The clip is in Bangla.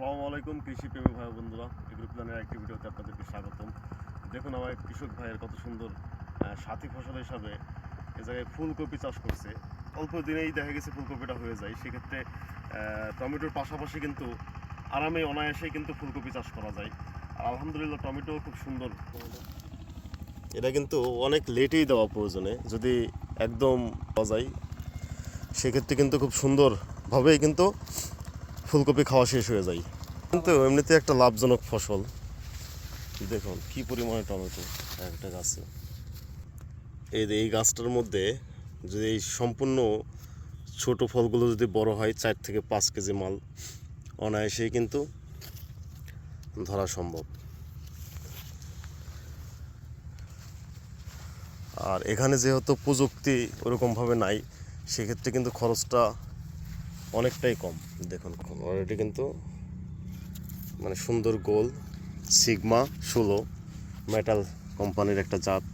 আসসালামু আলাইকুম, কৃষি প্রেমী ভাই বন্ধুরা। এগ্রো প্ল্যানের একটি ভিডিওতে আপনাদেরকে স্বাগতম। দেখুন আমার কৃষক ভাইয়ের কত সুন্দর সাথী ফসল হিসাবে এ জায়গায় ফুলকপি চাষ করছে। অল্প দিনেই দেখা গেছে ফুলকপিটা হয়ে যায়। সেক্ষেত্রে টমেটোর পাশাপাশি কিন্তু আরামে অনায়াসেই কিন্তু ফুলকপি চাষ করা যায়। আর আলহামদুলিল্লাহ টমেটো খুব সুন্দর। এটা কিন্তু অনেক লেটেই দেওয়া প্রয়োজনে। যদি একদম পাওয়া যায়, সেক্ষেত্রে কিন্তু খুব সুন্দরভাবেই কিন্তু ফুলকপি খাওয়া শেষ হয়ে যায়। কিন্তু এমনিতে একটা লাভজনক ফসল। দেখুন, কি পরিমাণে টমেটো একটা গাছে। এই এই গাছটার মধ্যে যদি এই সম্পূর্ণ ছোট ফলগুলো যদি বড় হয়, চার থেকে পাঁচ কেজি মাল, অনায়াসেই কিন্তু ধরা সম্ভব। আর এখানে যেহেতু প্রযুক্তি ওরকমভাবে নাই, সেক্ষেত্রে কিন্তু খরচটা অনেকটাই কম। দেখুন অলরেডি কিন্তু মানে সুন্দর গোল সিগমা ষোলো মেটাল কোম্পানির একটা জাত।